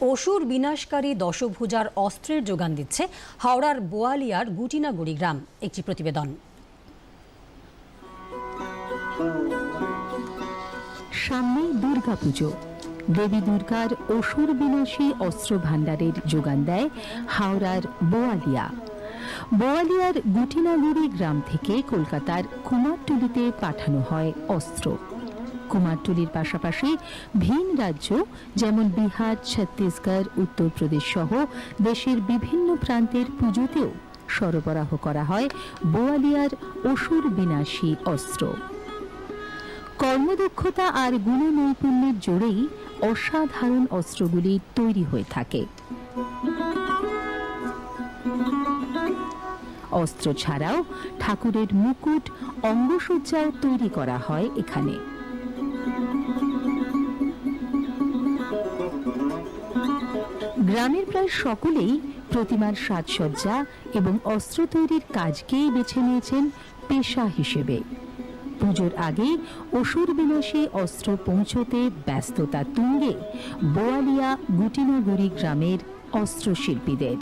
অসুর বিনাশকারী দশভুজার অস্ত্রের যোগান দিচ্ছে হাওড়ার বোয়ালিয়ার গুটিনাগুড়ি গ্রাম। একটি প্রতিবেদন। সামনে দুর্গাপুজো। দেবী দুর্গার অসুর বিনাশী অস্ত্র ভাণ্ডারের যোগান দেয় হাওড়ার বোয়ালিয়া। বোয়ালিয়ার গুটিনাগুড়ি গ্রাম থেকে কলকাতার কুমারটুলিতে পাঠানো হয় অস্ত্র। কুমারটুলির পাশাপাশি ভিন রাজ্য, যেমন বিহার, ছত্তিশগড়, উত্তরপ্রদেশ সহ দেশের বিভিন্ন প্রান্তের পুজোতেও সরবরাহ করা হয় বোয়ালিয়ার অসুর বিনাশী অস্ত্র। কর্মদক্ষতা আর গুণনৈপুণ্যের জোরেই অসাধারণ অস্ত্রগুলি তৈরি হয়ে থাকে। অস্ত্র ছাড়াও ঠাকুরের মুকুট, অঙ্গসজ্জাও তৈরি করা হয় এখানে। গ্রামের প্রায় সকলেই প্রতিমার সাজসজ্জা এবং অস্ত্র তৈরির কাজকেই বেছে নিয়েছেন পেশা হিসেবে। পুজোর আগে অসুর বিনাশে অস্ত্র পৌঁছতে ব্যস্ততা তুঙ্গে বোয়ালিয়া গুটিনগরী গ্রামের অস্ত্রশিল্পীদের।